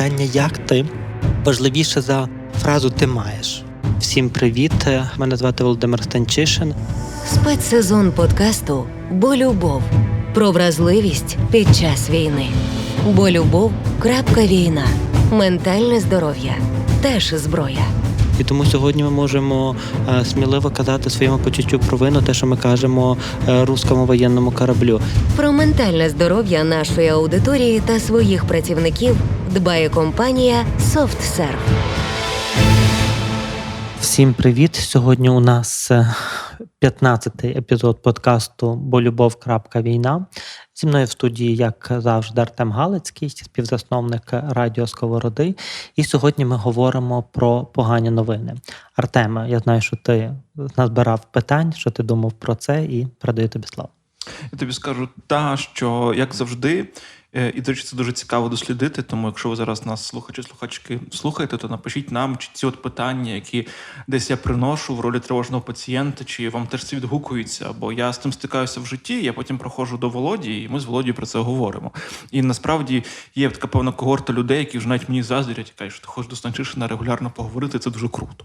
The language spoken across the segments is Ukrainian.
питання, як ти важливіше за фразу ти маєш. Всім привіт! Мене звати Володимир Станчишин. Спецсезон подкасту Бо любов про вразливість під час війни. Бо любов крапка війна. Ментальне здоров'я теж зброя. І тому сьогодні ми можемо е, сміливо казати своєму почуттю провину, те, що ми кажемо е, руському воєнному кораблю. Про ментальне здоров'я нашої аудиторії та своїх працівників дбає компанія SoftServe. Всім привіт! Сьогодні у нас 15-й епізод подкасту Бо любов. Війна. Зі мною в студії, як завжди, Артем Галицький, співзасновник Радіо Сковороди. І сьогодні ми говоримо про погані новини. Артеме, я знаю, що ти назбирав питань, що ти думав про це, і передаю тобі слово. Я тобі скажу та, що як завжди, е, і до речі, це дуже цікаво дослідити. Тому, якщо ви зараз нас слухачі, слухачки слухаєте, то напишіть нам, чи ці от питання, які десь я приношу в ролі тривожного пацієнта, чи вам теж це відгукується. Бо я з тим стикаюся в житті. Я потім проходжу до Володі, і ми з Володією про це говоримо. І насправді є така певна когорта людей, які вже навіть мені заздрять кажуть, що ти хочеш до Станчишина регулярно поговорити. Це дуже круто.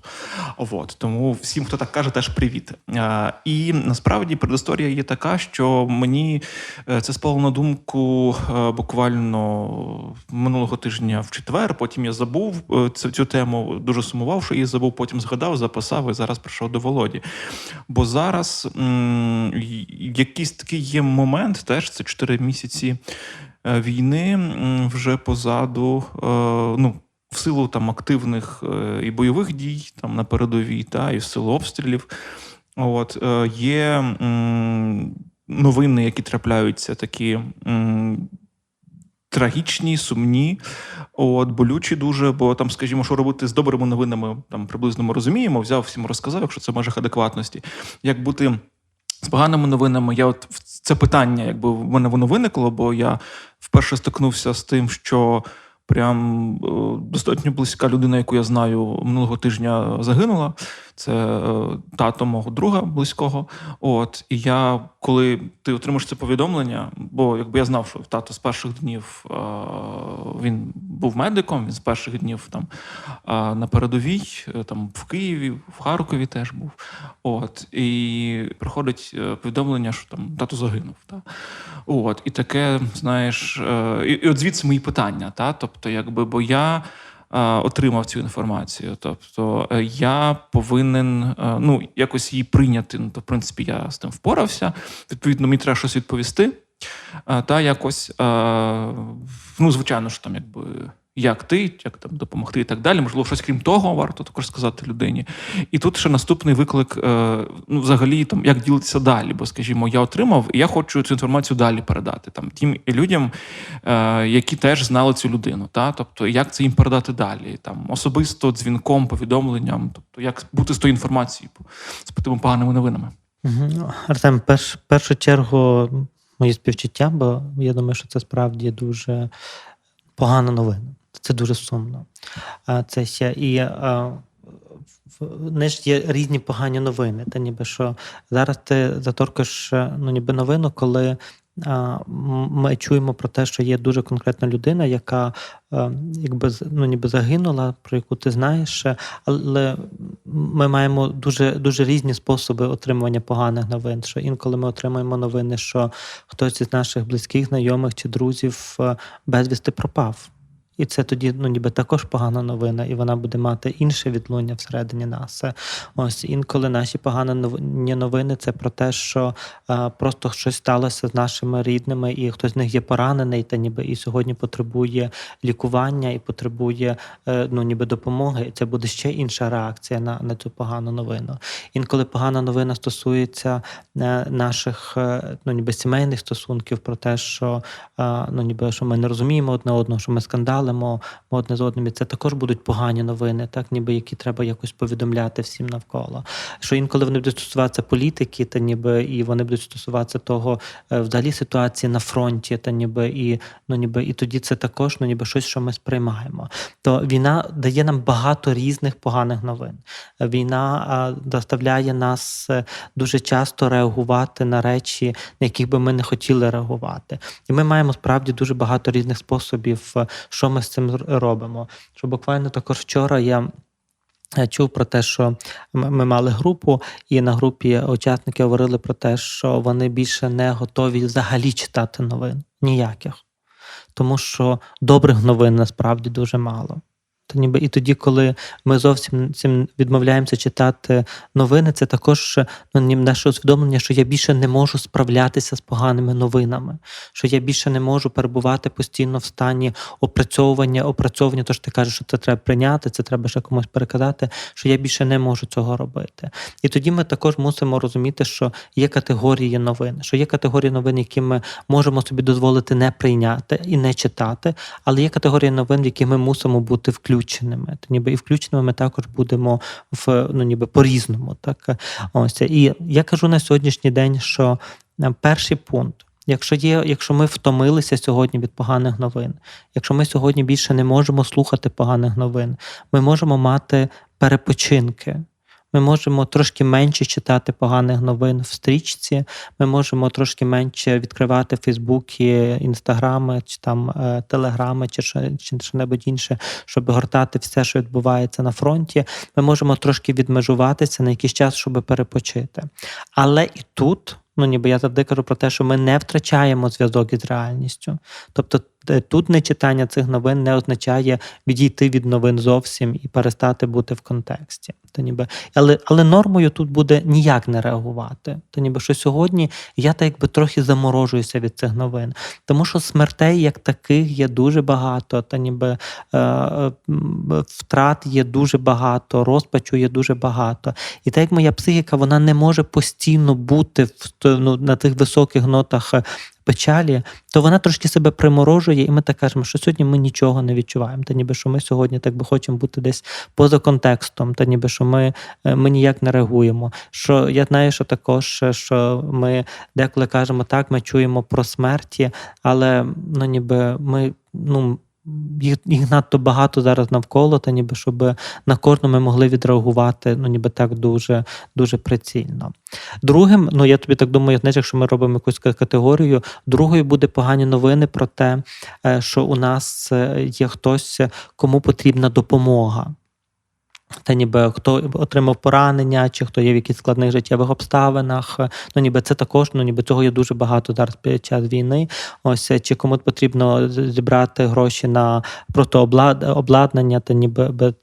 От тому всім, хто так каже, теж привіт. А, І насправді предісторія є така, що мені е, це спало на думку е, буквально минулого тижня в четвер. Потім я забув е, цю, цю тему, дуже сумував, що її забув. Потім згадав, записав і зараз прийшов до Володі. Бо зараз м- якийсь такий є момент, теж це 4 місяці е, війни вже позаду. Е, ну, в силу там активних і бойових дій там на передовій, та і в силу обстрілів. От є новини, які трапляються, такі трагічні, сумні, от болючі дуже. Бо там, скажімо, що робити з добрими новинами, там приблизно ми розуміємо, взяв всім розказав, якщо це в межах адекватності. Як бути з поганими новинами? Я от це питання, якби в мене воно виникло, бо я вперше стикнувся з тим, що. Прям е, достатньо близька людина, яку я знаю, минулого тижня загинула. Це е, тато мого друга близького. От і я, коли ти отримаєш це повідомлення, бо якби я знав, що тато з перших днів е, він був медиком, він з перших днів там е, на передовій, там в Києві, в Харкові теж був. От і приходить повідомлення, що там тато загинув. Та? От, і таке, знаєш, і, і от звідси мої питання, та? тобто, якби, бо я отримав цю інформацію. Тобто, е, я повинен е, ну, якось її прийняти. Ну, то, в принципі, я з тим впорався. Відповідно, мені треба щось відповісти. Е, Та якось, е, ну, звичайно, що там, якби. Як ти, як там допомогти і так далі. Можливо, щось крім того, варто також сказати людині. І тут ще наступний виклик: е, ну, взагалі, там як ділитися далі. Бо, скажімо, я отримав, і я хочу цю інформацію далі передати там тим людям, е, які теж знали цю людину. Та? Тобто, як це їм передати далі? Там особисто дзвінком, повідомленням, тобто, як бути з тою інформацією з тими поганими новинами. Мгм. Артем, перш, першу чергу мої співчуття, бо я думаю, що це справді дуже погана новина. Це дуже сумно. Це ще і не ж є різні погані новини. Та ніби що зараз ти заторкаєш ну, ніби новину, коли ми чуємо про те, що є дуже конкретна людина, яка якби ну, ніби загинула, про яку ти знаєш, е, але ми маємо дуже, дуже різні способи отримування поганих новин. Що інколи ми отримуємо новини, що хтось із наших близьких, знайомих чи друзів е, безвісти пропав. І це тоді ну, ніби також погана новина, і вона буде мати інше відлуння всередині нас. Ось інколи наші погані новини- це про те, що е, просто щось сталося з нашими рідними, і хтось з них є поранений, та ніби і сьогодні потребує лікування і потребує е, ну, ніби допомоги. І це буде ще інша реакція на, на цю погану новину. Інколи погана новина стосується е, наших ну, ніби сімейних стосунків, про те, що ну, ніби що ми не розуміємо одне одного, що ми скандалимо одне з одним. І це також будуть погані новини, так ніби які треба якось повідомляти всім навколо. Що інколи вони будуть стосуватися політики, та ніби і вони будуть стосуватися того е, взагалі ситуації на фронті, та ніби і ну ніби і тоді це також ну ніби щось, що ми сприймаємо. То війна дає нам багато різних поганих новин. Війна доставляє нас е, дуже часто реагувати на речі, на яких би ми не хотіли реагувати. І ми маємо справді дуже багато різних способів, е, що ми з цим робимо? Що буквально також вчора я. е, Чув про те, що ми ми мали групу, і на групі учасники говорили про те, що вони більше не готові взагалі читати новин ніяких, тому що добрих новин насправді дуже мало. То ніби і тоді, коли ми зовсім цим відмовляємося читати новини, це також ну, наше усвідомлення, що я більше не можу справлятися з поганими новинами, що я більше не можу перебувати постійно в стані опрацьовування, опрацьовування, то що ти кажеш, що це треба прийняти, це треба ще комусь переказати, що я більше не можу цього робити. І тоді ми також мусимо розуміти, що є категорії новин, що є категорії новин, які ми можемо собі дозволити не прийняти і не читати, але є категорії новин, в які ми мусимо бути включеними. То ніби і включеними ми також будемо в ну ніби по-різному. Так ось і я кажу на сьогоднішній день, що е, перший пункт. Якщо є, якщо ми втомилися сьогодні від поганих новин, якщо ми сьогодні більше не можемо слухати поганих новин, ми можемо мати перепочинки. Ми можемо трошки менше читати поганих новин в стрічці. Ми можемо трошки менше відкривати Фейсбуки, інстаграми, чи там е, телеграми, чи що чи що-небудь інше, щоб гортати все, що відбувається на фронті. Ми можемо трошки відмежуватися на якийсь час, щоб перепочити. Але і тут. Ну, ніби я завжди кажу про те, що ми не втрачаємо зв'язок із реальністю. Тобто тут нечитання цих новин не означає відійти від новин зовсім і перестати бути в контексті. То ніби, але, але нормою тут буде ніяк не реагувати. То ніби що сьогодні я так якби трохи заморожуюся від цих новин, тому що смертей як таких є дуже багато, та ніби е, е, втрат є дуже багато, розпачу є дуже багато. І так як моя психіка вона не може постійно бути в ну, на тих високих нотах печалі, то вона трошки себе приморожує, і ми так кажемо, що сьогодні ми нічого не відчуваємо. Та ніби що ми сьогодні так би хочемо бути десь поза контекстом, та ніби що ми, е, ми ніяк не реагуємо. Що я знаю, що також е, що ми деколи кажемо так, ми чуємо про смерті, але ну ніби ми ну. Їх, їх надто багато зараз навколо, та ніби щоб на кожну ми могли відреагувати, ну ніби так дуже, дуже прицільно. Другим, ну я тобі так думаю, знаєш, якщо ми робимо якусь категорію, другою буде погані новини про те, е, що у нас е, є хтось, кому потрібна допомога. Та ніби хто отримав поранення, чи хто є в якихось складних життєвих обставинах. Ну ніби це також, ну ніби цього є дуже багато зараз під час війни. Ось чи кому потрібно зібрати гроші на протиобладнання, та ніби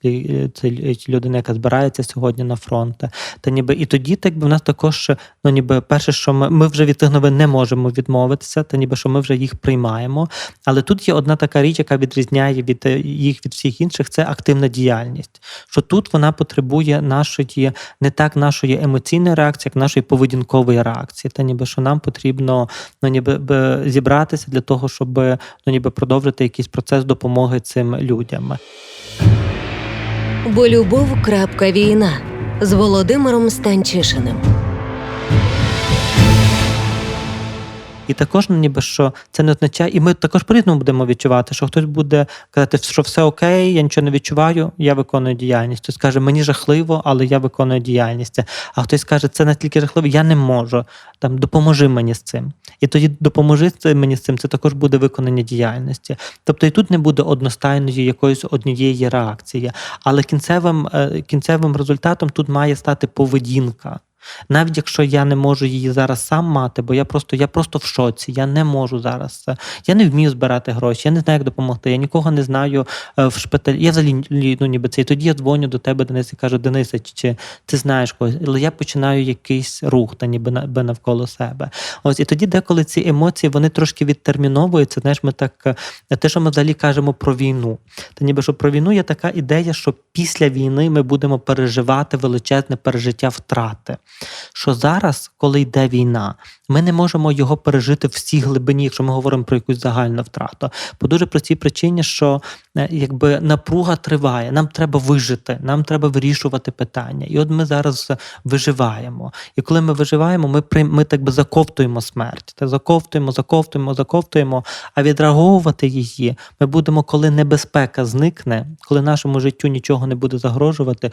це лю- людина, яка збирається сьогодні на фронт. Та ніби і тоді, так би в нас також, ну ніби перше, що ми, ми вже від тих новин не можемо відмовитися, та ніби що ми вже їх приймаємо. Але тут є одна така річ, яка відрізняє від е, їх від всіх інших, це активна діяльність. Що тут вона потребує нашої не так нашої емоційної реакції, як нашої поведінкової реакції. Та ніби що нам потрібно ну, ніби зібратися для того, щоб ну, ніби продовжити якийсь процес допомоги цим людям. Бо любов. війна з Володимиром Станчишиним. І також, ну, ніби що це не означає, і ми також по-різному будемо відчувати, що хтось буде казати, що все окей, я нічого не відчуваю, я виконую діяльність. Хтось каже, мені жахливо, але я виконую діяльність. А хтось каже, це настільки жахливо, я не можу. Там допоможи мені з цим. І тоді допоможи мені з цим, це також буде виконання діяльності. Тобто і тут не буде одностайної якоїсь однієї реакції, але кінцевим, е, кінцевим результатом тут має стати поведінка. Навіть якщо я не можу її зараз сам мати, бо я просто я просто в шоці, я не можу зараз. це. Я не вмію збирати гроші, я не знаю, як допомогти. Я нікого не знаю е, в шпиталі. Я взагалі лі- ну, ніби це. І тоді я дзвоню до тебе, Денис, і кажу, Денисе, чи, ти знаєш когось? Але я починаю якийсь рух, та ніби на- би навколо себе. Ось і тоді, деколи ці емоції вони трошки відтерміновуються. Знаєш, ми так е, те, що ми взагалі кажемо про війну. Та ніби що про війну є така ідея, що після війни ми будемо переживати величезне пережиття втрати. Що зараз, коли йде війна, ми не можемо його пережити в всій глибині, якщо ми говоримо про якусь загальну втрату. По дуже простій причині, що е, якби напруга триває, нам треба вижити, нам треба вирішувати питання. І от ми зараз виживаємо. І коли ми виживаємо, ми ми так би заковтуємо смерть, та заковтуємо, заковтуємо, заковтуємо. А відреаговувати її ми будемо, коли небезпека зникне, коли нашому життю нічого не буде загрожувати,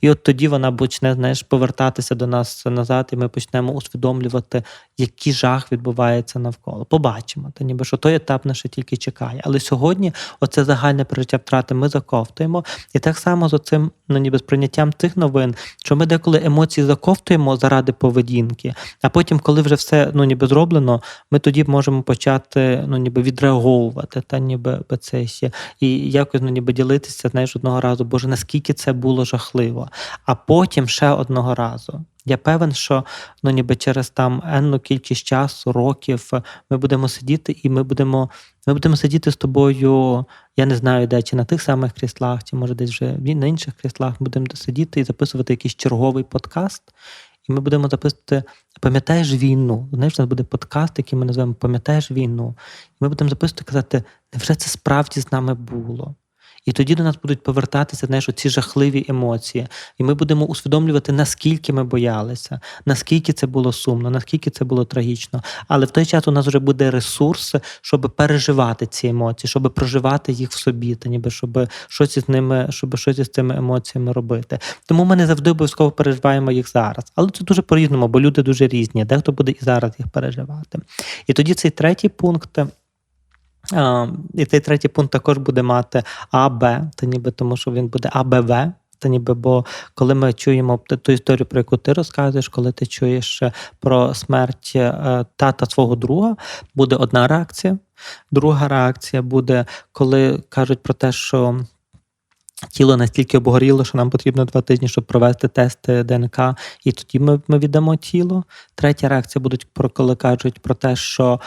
і от тоді вона почне знаєш, повертатися до нас нас назад, і ми почнемо усвідомлювати, який жах відбувається навколо. Побачимо, та ніби що той етап наше тільки чекає. Але сьогодні оце загальне пережиття втрати ми заковтуємо. І так само з оцим ну, ніби сприйняттям тих новин, що ми деколи емоції заковтуємо заради поведінки, а потім, коли вже все ну, ніби зроблено, ми тоді можемо почати ну, ніби відреаговувати, та ніби би це ще, і якось ну, ніби ділитися знаєш, одного разу, боже, наскільки це було жахливо. А потім ще одного разу. Я певен, що ну, ніби через там енну кількість часу, років ми будемо сидіти, і ми будемо, ми будемо сидіти з тобою, я не знаю, де чи на тих самих кріслах, чи може десь вже на інших кріслах. Ми будемо сидіти і записувати якийсь черговий подкаст. І ми будемо записувати Пам'ятаєш війну? Знаєш, у нас буде подкаст, який ми називаємо Пам'ятаєш війну. І ми будемо записувати казати, невже це справді з нами було? І тоді до нас будуть повертатися знаєш, ці жахливі емоції. І ми будемо усвідомлювати, наскільки ми боялися, наскільки це було сумно, наскільки це було трагічно. Але в той час у нас вже буде ресурс, щоб переживати ці емоції, щоб проживати їх в собі, та ніби щоб щось із ними, щоб щось із цими емоціями робити. Тому ми не завжди обов'язково переживаємо їх зараз. Але це дуже по-різному, бо люди дуже різні. Дехто буде і зараз їх переживати. І тоді цей третій пункт. І цей третій пункт також буде мати А, Б, та ніби тому, що він буде АБВ. Та ніби, бо коли ми чуємо ту історію, про яку ти розказуєш, коли ти чуєш про смерть е, тата свого друга, буде одна реакція. Друга реакція буде, коли кажуть про те, що тіло настільки обгоріло, що нам потрібно два тижні, щоб провести тести ДНК, і тоді ми ми віддамо тіло. Третя реакція буде коли кажуть про те, що.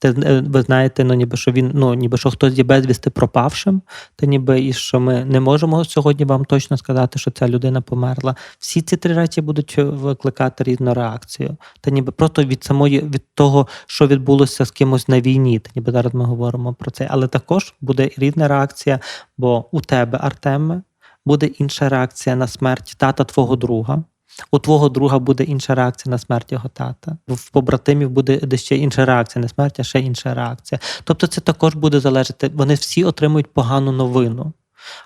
Те, ви знаєте, ну ніби що він, ну ніби що хтось є безвісти пропавшим, та ніби і що ми не можемо сьогодні вам точно сказати, що ця людина померла. Всі ці три речі будуть викликати різну реакцію. Та ніби просто від самої від того, що відбулося з кимось на війні. Та ніби зараз ми говоримо про це. Але також буде різна реакція, бо у тебе, Артеме, буде інша реакція на смерть тата твого друга. У твого друга буде інша реакція на смерть його тата. В побратимів буде ще інша реакція на смерть, а ще інша реакція. Тобто, це також буде залежати. Вони всі отримують погану новину,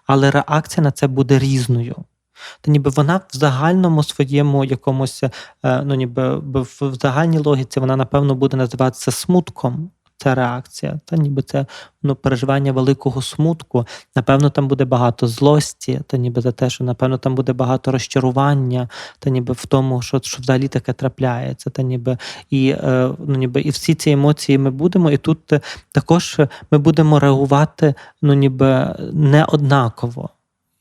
але реакція на це буде різною. Та ніби вона в загальному своєму якомусь, е, ну ніби в загальній логіці вона, напевно, буде називатися смутком ця реакція. Та ніби це ну, переживання великого смутку. Напевно, там буде багато злості, та ніби за те, що напевно там буде багато розчарування, та ніби в тому, що що взагалі таке трапляється. Та ніби і е, ну, ніби і всі ці емоції ми будемо, і тут також ми будемо реагувати ну, ніби не однаково.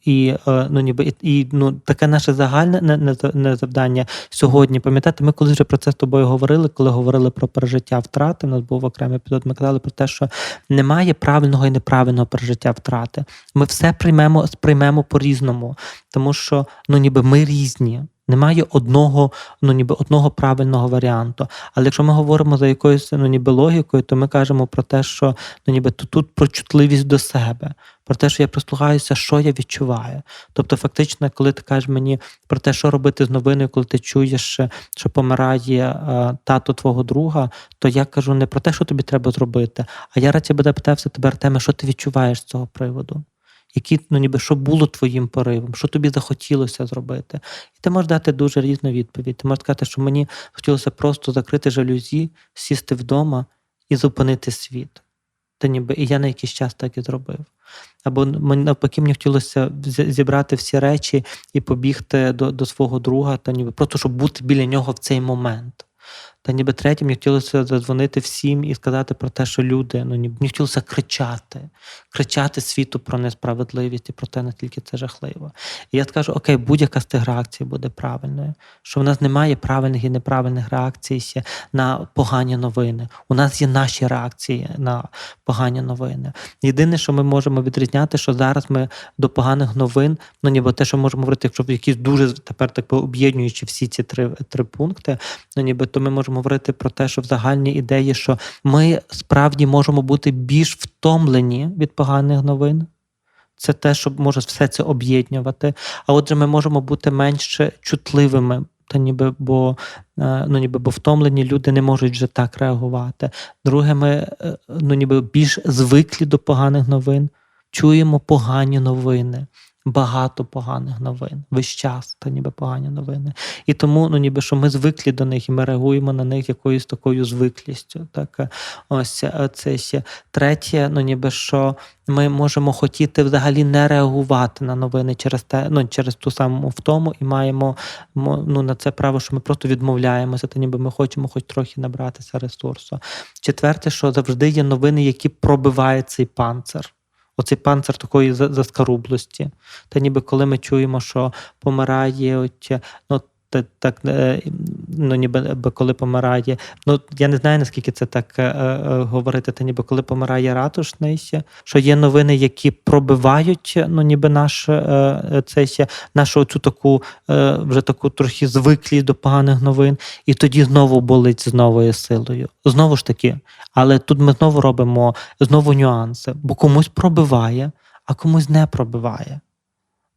І е, ну, ніби і, ну, таке наше загальне не, не, завдання сьогодні. Пам'ятаєте, ми колись вже про це з тобою говорили, коли говорили про пережиття втрати. У нас був окремий епізод, Ми казали про те, що немає правильного і неправильного пережиття втрати. Ми все приймемо, сприймемо по-різному, тому що ну, ніби ми різні. Немає одного, ну ніби одного правильного варіанту. Але якщо ми говоримо за якоюсь ну, ніби логікою, то ми кажемо про те, що ну ніби тут, тут про чутливість до себе, про те, що я прислухаюся, що я відчуваю. Тобто, фактично, коли ти кажеш мені про те, що робити з новиною, коли ти чуєш, що помирає е, тато твого друга, то я кажу не про те, що тобі треба зробити, а я радше буде питався тебе, Артеме, що ти відчуваєш з цього приводу які ну ніби що було твоїм поривом, що тобі захотілося зробити. І ти можеш дати дуже різну відповідь. Ти можеш сказати, що мені хотілося просто закрити жалюзі, сісти вдома і зупинити світ. Та ніби і я на якийсь час так і зробив. Або навпаки, мені хотілося зібрати всі речі і побігти до до свого друга, та ніби просто щоб бути біля нього в цей момент. Та ніби третім мені хотілося задзвонити всім і сказати про те, що люди, ну ніби мені хотілося кричати, кричати світу про несправедливість і про те, наскільки це жахливо. І я скажу, окей, будь-яка з тих реакцій буде правильною, що в нас немає правильних і неправильних реакцій ще на погані новини. У нас є наші реакції на погані новини. Єдине, що ми можемо відрізняти, що зараз ми до поганих новин, ну ніби те, що можемо говорити, якщо якісь дуже тепер так об'єднуючи всі ці три три пункти, ну ніби то ми можемо говорити про те, що в загальній ідеї, що ми справді можемо бути більш втомлені від поганих новин. Це те, що може все це об'єднувати. А отже, ми можемо бути менш чутливими, та ніби бо е, ну, ніби бо втомлені люди не можуть вже так реагувати. Друге, ми е, ну, ніби більш звиклі до поганих новин, чуємо погані новини. Багато поганих новин. Весь час та ніби погані новини. І тому, ну ніби що ми звиклі до них, і ми реагуємо на них якоюсь такою звиклістю. Так ось е, це ще третє, ну ніби що ми можемо хотіти взагалі не реагувати на новини через те, ну через ту саму втому, і маємо ну, на це право, що ми просто відмовляємося, та ніби ми хочемо хоч трохи набратися ресурсу. Четверте, що завжди є новини, які пробивають цей панцир. Оцей панцир такої заскарублості. Та ніби коли ми чуємо, що помирає, от, ну, та- так, е, ну, ніби коли помирає. Ну, я не знаю, наскільки це так е, е, говорити, та ніби коли помирає ратушний, що є новини, які пробивають, ну, ніби наш, е, е, цей, нашу цю таку, е, вже таку трохи звиклість до поганих новин, і тоді знову болить з новою силою. Знову ж таки, але тут ми знову робимо знову нюанси, бо комусь пробиває, а комусь не пробиває.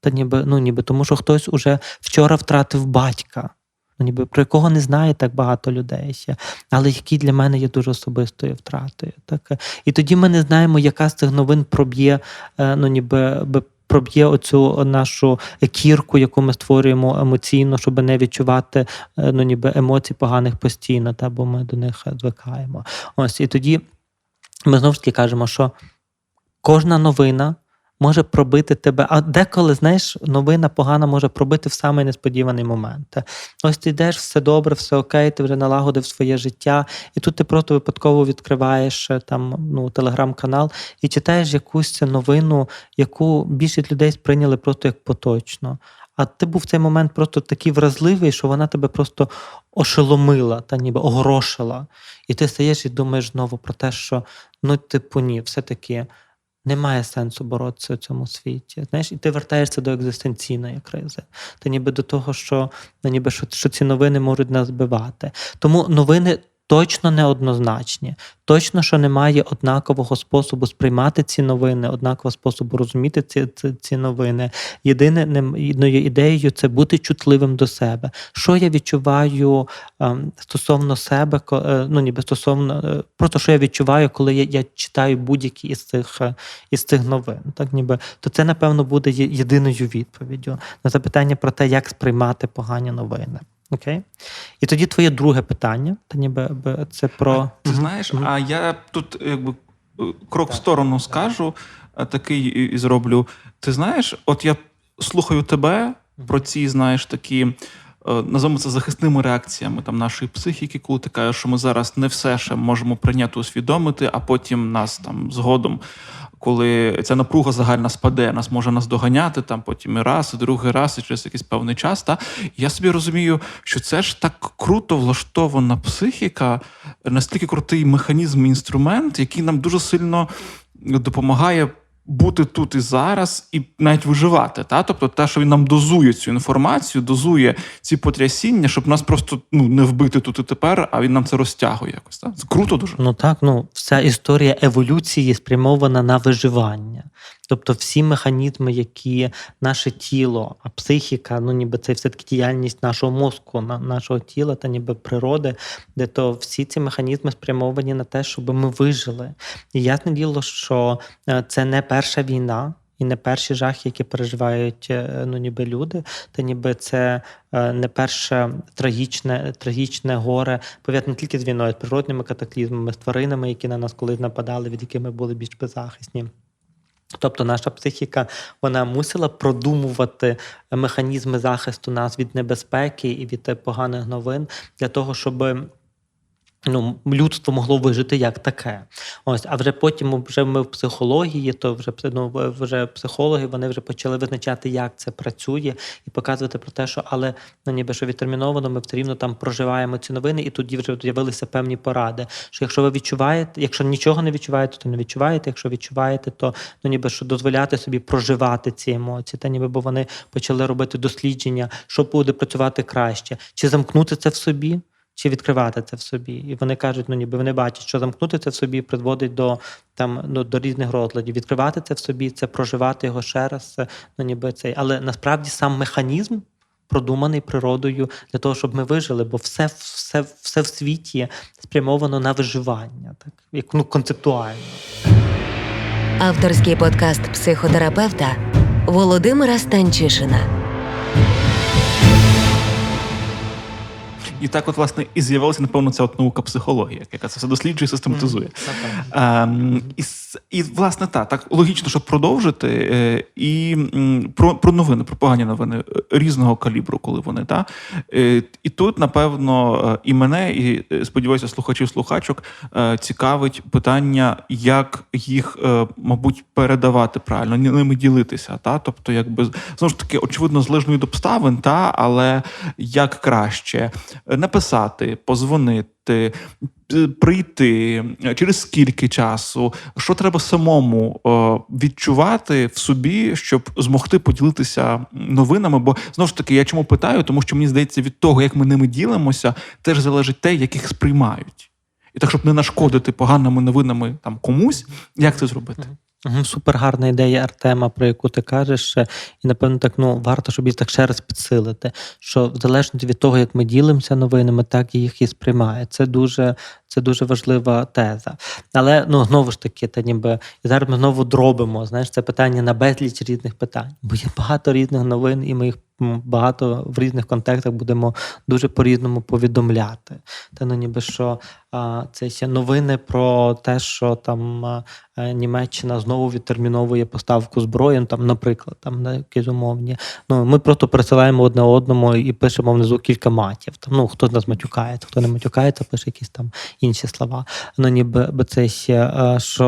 Та ніби, ну, ніби тому, що хтось уже вчора втратив батька, ну, ніби про якого не знає так багато людей ще, але який для мене є дуже особистою втратою. Так? І тоді ми не знаємо, яка з цих новин проб'є, е, ну, ніби, би проб'є оцю нашу кірку, яку ми створюємо емоційно, щоб не відчувати е, ну, ніби емоцій поганих постійно, та, бо ми до них звикаємо. Ось, і тоді ми знову ж таки кажемо, що кожна новина може пробити тебе. А деколи, знаєш, новина погана може пробити в самий несподіваний момент. Ось ти йдеш, все добре, все окей, ти вже налагодив своє життя, і тут ти просто випадково відкриваєш е, там ну, телеграм-канал і читаєш якусь новину, яку більшість людей сприйняли просто як поточно. А ти був в цей момент просто такий вразливий, що вона тебе просто ошеломила та ніби огорошила. І ти стаєш і думаєш знову про те, що ну, типу, ні, все-таки немає сенсу боротися у цьому світі. Знаєш, і ти вертаєшся до екзистенційної кризи. Та ніби до того, що, ніби, що, що ці новини можуть нас збивати. Тому новини. Точно неоднозначні, точно, що немає однакового способу сприймати ці новини, однакового способу розуміти ці, ці, ці новини. Єдиною ідеєю це бути чутливим до себе. Що я відчуваю ем, стосовно себе, е, ну ніби стосовно е, просто що я відчуваю, коли я, я читаю будь-які із цих е, із цих новин. Так, ніби то це напевно буде єдиною відповіддю на запитання про те, як сприймати погані новини. Окей? І тоді твоє друге питання, та ніби це про Ти знаєш, Мгм. а я тут якби е, крок в сторону скажу, такий і, і зроблю. Ти знаєш, от я слухаю тебе про ці, знаєш, такі. е, Назовемо це захисними реакціями там нашої психіки, коли ти кажеш, що ми зараз не все ще можемо прийняти, усвідомити, а потім нас там згодом, коли ця напруга загальна спаде, нас може нас доганяти, там потім і раз, і другий раз, і через якийсь певний час. Та я собі розумію, що це ж так круто влаштована психіка, настільки крутий механізм, інструмент, який нам дуже сильно допомагає. Бути тут і зараз, і навіть виживати, та тобто, те, що він нам дозує цю інформацію, дозує ці потрясіння, щоб нас просто ну не вбити тут і тепер, а він нам це розтягує якось. Та? Круто дуже. Ну так, ну вся історія еволюції спрямована на виживання. Тобто всі механізми, які наше тіло, а психіка, ну ніби це все-таки діяльність нашого мозку, на- нашого тіла та ніби природи, де то всі ці механізми спрямовані на те, щоб ми вижили. І ясне діло, що е, це не перша війна. І не перші жахи, які переживають е, ну, ніби люди, та ніби це е, не перше трагічне, трагічне горе, пов'язане не тільки з війною, з природними катаклізмами, з тваринами, які на нас колись нападали, від яких ми були більш беззахисні. Тобто наша психіка вона мусила продумувати механізми захисту нас від небезпеки і від е, поганих новин для того, щоб ну, людство могло вижити як таке. Ось, а вже потім вже ми в психології, то вже ну, вже психологи вони вже почали визначати, як це працює, і показувати про те, що але ну, ніби що відтерміновано, ми все рівно там проживаємо ці новини, і тоді вже з'явилися певні поради. Що якщо ви відчуваєте, якщо нічого не відчуваєте, то не відчуваєте. Якщо відчуваєте, то ну ніби що дозволяти собі проживати ці емоції, та ніби бо вони почали робити дослідження, що буде працювати краще, чи замкнути це в собі. Чи відкривати це в собі, і вони кажуть, ну ніби вони бачать, що замкнути це в собі призводить до там ну до різних розладів. Відкривати це в собі, це проживати його ще раз. це, Ну ніби цей, але насправді сам механізм продуманий природою для того, щоб ми вижили, бо все, все, все в світі спрямовано на виживання, так як ну концептуально. Авторський подкаст психотерапевта Володимира Станчишина. І так, от, власне, і з'явилася, напевно, ця от наука психологія, яка це все досліджує систематизує. Ем, і, і, власне, так, так логічно, щоб продовжити. е, І про, про новини, про погані новини е, різного калібру, коли вони. Та? Е, І тут, напевно, і мене, і сподіваюся, слухачів слухачок е, цікавить питання, як їх, мабуть, передавати правильно, ними ділитися. Та? Тобто, якби знову ж таки, очевидно, залежно від обставин, та? але як краще написати, позвонити. е, Прийти е, через скільки часу, що треба самому е, відчувати в собі, щоб змогти поділитися новинами? Бо знову ж таки, я чому питаю, тому що мені здається, від того, як ми ними ділимося, теж залежить те, як їх сприймають. І так, щоб не нашкодити поганими новинами там комусь, як це зробити? Супер гарна ідея Артема, про яку ти кажеш, е, і напевно так ну варто, щоб їх так ще раз підсилити. Що в залежності від того, як ми ділимося новинами, так і їх і сприймає. Це дуже, це дуже важлива теза. Але ну знову ж таки, та ніби і зараз ми знову дробимо. Знаєш, це питання на безліч різних питань, бо є багато різних новин, і ми їх багато в різних контекстах будемо дуже по-різному повідомляти. Та ну ніби що а, це ще новини про те, що там а, Німеччина знову відтерміновує поставку зброї, ну, там, наприклад, там на якісь умовні. Ну ми просто присилаємо одне одному і пишемо внизу кілька матів. Там, ну хто з нас матюкається, хто не матюкається, пише якісь там інші слова. Ну ніби би це ще е, що,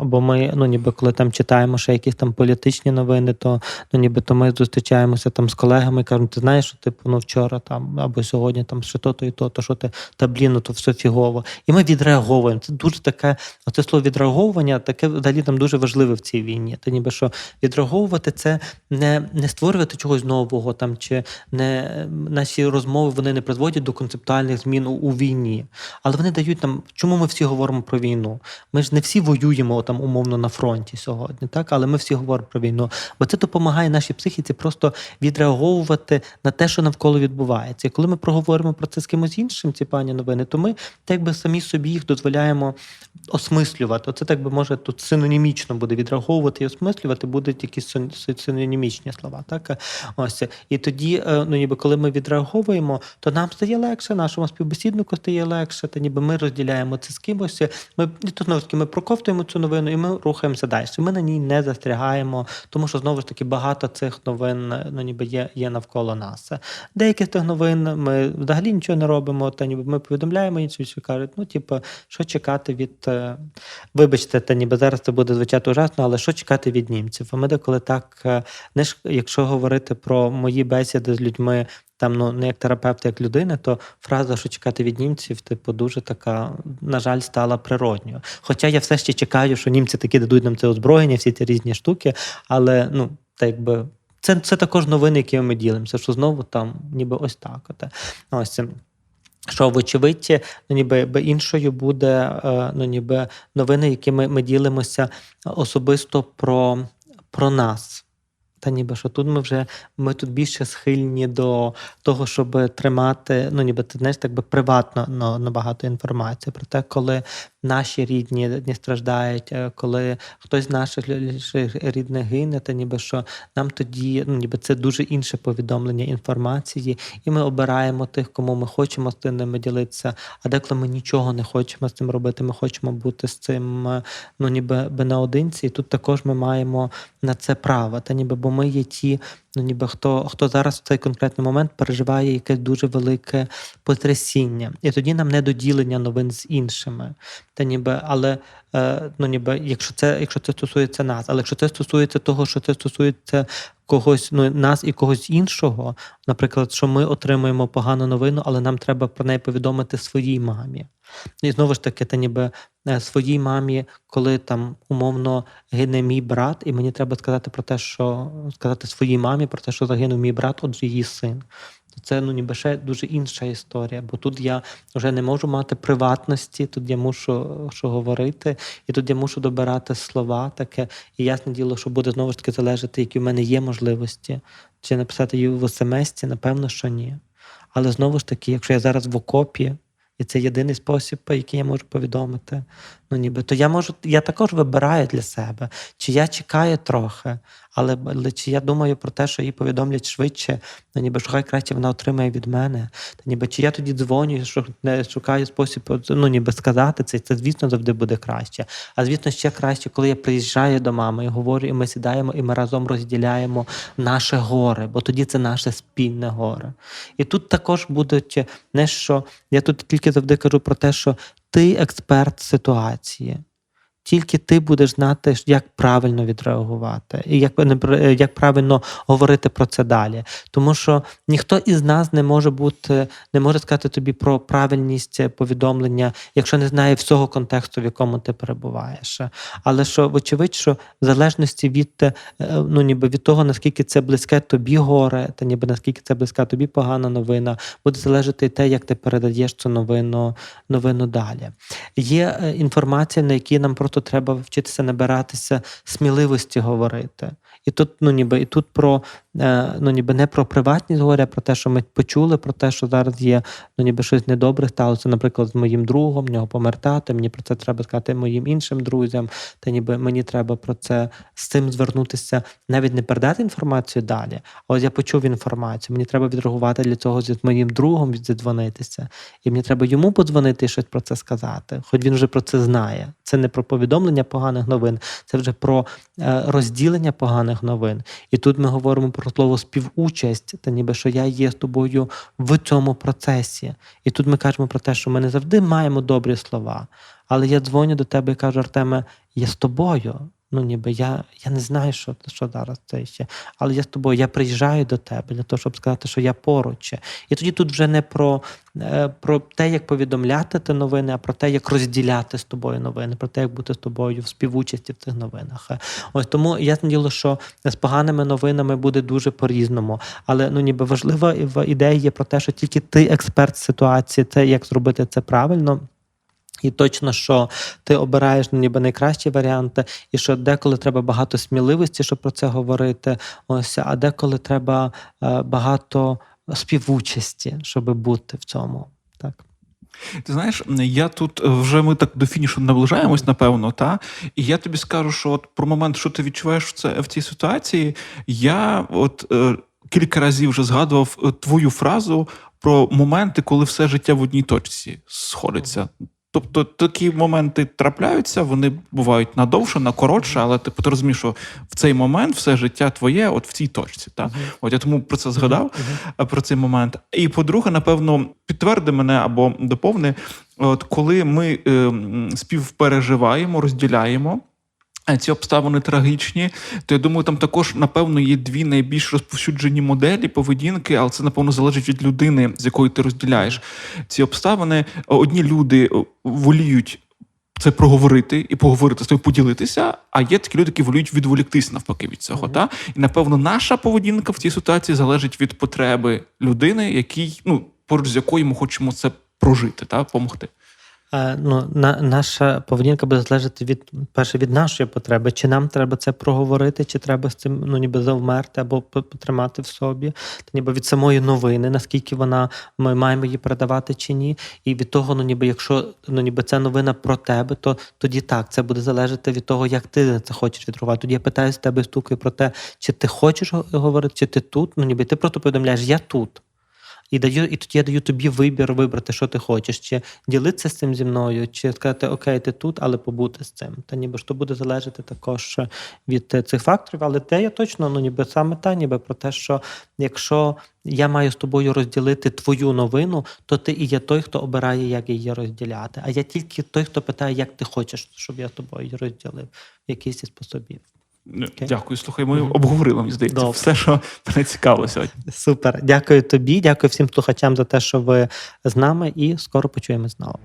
або ми, ну ніби коли там читаємо ще якісь там політичні новини, то ну ніби то ми зустрічаємося там з колегами і кажемо, ти знаєш, що типу ну вчора там або сьогодні там що то і то, то що ти та блін, ну то все фігово. І ми відреаговуємо. Це дуже таке, оце слово відреаговування, таке взагалі там дуже важливе в цій війні. Та ніби що відреаговувати це не, не створювати чогось нового, там чи не наші розмови вони не призводять до концептуальних змін у, у війні, але вони дають нам, чому ми всі говоримо про війну? Ми ж не всі воюємо там умовно на фронті сьогодні, так але ми всі говоримо про війну, бо це допомагає нашій психіці просто відреаговувати на те, що навколо відбувається. І коли ми проговоримо про це з кимось іншим, ці пані новини, то ми так би самі собі їх дозволяємо осмислювати. Оце так би може тут синонімічно буде відреаговувати і осмислювати, будуть якісь син- син- синонімічні слова. Так ось і тоді, е, ну ніби коли ми відреаговуємо, то нам стає легше, нашому співбесіднику стає легше, та ніби ми розділяємо це з кимось. Ми то знову ж таки ми проковтуємо цю новину, і ми рухаємося далі. Ми на ній не застрягаємо, тому що знову ж таки багато цих новин ну ніби є, є навколо нас. Деякі з тих новин ми взагалі нічого не робимо, та ніби ми повідомляємо інші, кажуть, ну типу, що чекати від е, вибачте, та ніби зараз це буде звучати ужасно, але що чекати від німців? А ми деколи так, е, не ж, якщо говорити про мої бесіди з людьми. Там ну не як терапевт, як людина, то фраза, що чекати від німців, типу, дуже така, на жаль, стала природньою. Хоча я все ще чекаю, що німці таки дадуть нам це озброєння, всі ці різні штуки, але ну, так якби це, це також новини, якими ми ділимося, що знову там ніби ось так. Ось це. Що, вочевидь, ну ніби би іншою буде е, ну, ніби новини, якими ми ділимося особисто про, про нас. Та ніби що тут ми вже ми тут більше схильні до того, щоб тримати, ну ніби ти знаєш, так би приватно ну, набагато інформації про те, коли наші рідні не страждають, е, коли хтось з наших рідних гине, та ніби що нам тоді, ну ніби це дуже інше повідомлення інформації, і ми обираємо тих, кому ми хочемо з ними ділитися. А деколи ми нічого не хочемо з цим робити. Ми хочемо бути з цим, е, ну ніби би наодинці. І тут також ми маємо на це право. Та ніби бо ми є ті, ну ніби хто хто зараз в цей конкретний момент переживає якесь дуже велике потрясіння, і тоді нам не до ділення новин з іншими. Та ніби, але е, ну ніби, якщо це, якщо це стосується нас, але якщо це стосується того, що це стосується когось, ну нас і когось іншого, наприклад, що ми отримуємо погану новину, але нам треба про неї повідомити своїй мамі. І знову ж таки, та ніби е, своїй мамі, коли там умовно гине мій брат, і мені треба сказати про те, що сказати своїй мамі про те, що загинув мій брат, отже, її син. Це ну ніби ще дуже інша історія, бо тут я вже не можу мати приватності, тут я мушу що говорити, і тут я мушу добирати слова таке. І ясне діло, що буде знову ж таки залежати, які в мене є можливості. Чи написати її в смс, напевно, що ні. Але знову ж таки, якщо я зараз в окопі, і це єдиний спосіб, який я можу повідомити, Ну, ніби то я можу, я також вибираю для себе, чи я чекаю трохи, але, але чи я думаю про те, що їй повідомлять швидше, ну ніби що хай краще вона отримає від мене. Та ніби чи я тоді дзвоню, що не шукаю спосіб, ну ніби сказати це, це звісно завжди буде краще. А звісно, ще краще, коли я приїжджаю до мами і говорю, і ми сідаємо, і ми разом розділяємо наше горе, бо тоді це наше спільне горе. І тут також будуть не що я тут тільки завжди кажу про те, що ти експерт ситуації. Тільки ти будеш знати, як правильно відреагувати, і як, як правильно говорити про це далі. Тому що ніхто із нас не може бути, не може сказати тобі про правильність повідомлення, якщо не знає всього контексту, в якому ти перебуваєш. Але що, вочевидь, що в залежності від, е, ну, ніби від того, наскільки це близьке тобі горе, та ніби наскільки це близька тобі погана новина, буде залежати і те, як ти передаєш цю новину, новину далі. Є е, інформація, на якій нам просто треба вчитися набиратися сміливості говорити. І тут, ну ніби, і тут про е, ну ніби не про приватність говоря, про те, що ми почули, про те, що зараз є ну ніби щось недобре сталося, наприклад, з моїм другом, в нього помер тато, мені про це треба сказати моїм іншим друзям, та ніби мені треба про це з цим звернутися, навіть не передати інформацію далі. А ось я почув інформацію, мені треба відреагувати для цього з моїм другом віддзвонитися. І мені треба йому подзвонити і щось про це сказати. Хоч він вже про це знає. Це не про повідомлення поганих новин, це вже про е, розділення поганих новин. І тут ми говоримо про слово співучасть, та ніби що я є з тобою в цьому процесі. І тут ми кажемо про те, що ми не завжди маємо добрі слова. Але я дзвоню до тебе і кажу, Артеме, я з тобою. Ну, ніби я, я не знаю, що, що зараз це ще. Але я з тобою, я приїжджаю до тебе для того, щоб сказати, що я поруч. І тоді тут вже не про, е, про те, як повідомляти ті новини, а про те, як розділяти з тобою новини, про те, як бути з тобою в співучасті в цих новинах. Е, Ось тому ясне діло, що з поганими новинами буде дуже по-різному. Але ну ніби важлива ідея є про те, що тільки ти експерт ситуації, це як зробити це правильно. І точно, що ти обираєш ну, ніби найкращі варіанти, і що деколи треба багато сміливості, щоб про це говорити. Ось, а деколи треба е, багато співучасті, щоб бути в цьому. Так. Ти знаєш, я тут е, вже ми так до фінішу наближаємось, напевно, та і я тобі скажу, що от про момент, що ти відчуваєш це в цій ситуації, я от е, кілька разів вже згадував е, твою фразу про моменти, коли все життя в одній точці сходиться. Тобто такі моменти трапляються, вони бувають надовше, на коротше, але типу, ти розумієш, що в цей момент все життя твоє, от в цій точці. Та? От я тому про це згадав, про цей момент. І по-друге, напевно, підтверди мене або доповни, от коли ми е, співпереживаємо, розділяємо. Ці обставини трагічні, то я думаю, там також, напевно, є дві найбільш розповсюджені моделі поведінки, але це, напевно, залежить від людини, з якою ти розділяєш ці обставини. Одні люди е, воліють це проговорити і поговорити з тобою, поділитися. А є такі люди, які воліють відволіктись навпаки від цього. Та? І напевно, наша поведінка в цій ситуації залежить від потреби людини, який, ну, поруч з якою ми хочемо це прожити та допомогти. Ну, на, наша поведінка буде залежати від перше від нашої потреби. Чи нам треба це проговорити, чи треба з цим ну ніби завмерти або потримати в собі, та ніби від самої новини, наскільки вона ми маємо її передавати чи ні. І від того, ну ніби якщо ну ніби це новина про тебе, то тоді так це буде залежати від того, як ти це хочеш відрувати. Тоді я питаю з тебе стукаю про те, чи ти хочеш го- говорити, чи ти тут. Ну ніби ти просто повідомляєш, я тут. І даю, і тоді я даю тобі вибір вибрати, що ти хочеш, чи ділитися з цим зі мною, чи сказати Окей, ти тут, але побути з цим. Та ніби ж то буде залежати також від е, цих факторів. Але те я точно ну ніби саме та, ніби про те, що якщо я маю з тобою розділити твою новину, то ти і є той, хто обирає, як її розділяти. А я тільки той, хто питає, як ти хочеш, щоб я з тобою розділив в якийсь із способів. Окей. Дякую, слухай. Ми обговорили, мені здається, Добре. все, що мене цікаво сьогодні. Супер, дякую тобі, дякую всім слухачам за те, що ви з нами, і скоро почуємо знову.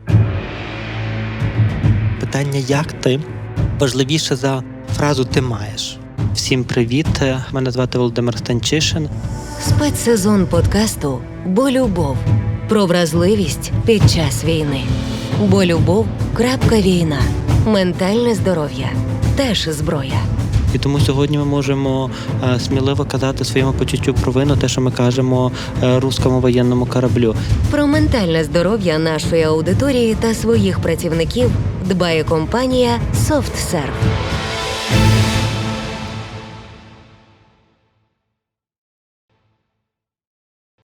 Питання як ти важливіше за фразу ти маєш. Всім привіт! Мене звати Володимир Станчишин. Спецсезон подкасту Бо любов про вразливість під час війни. Бо любов. крапка війна. Ментальне здоров'я теж зброя. І тому сьогодні ми можемо е, сміливо казати своєму почуттю провину, те, що ми кажемо рускому воєнному кораблю. Про ментальне здоров'я нашої аудиторії та своїх працівників дбає компанія SoftServe.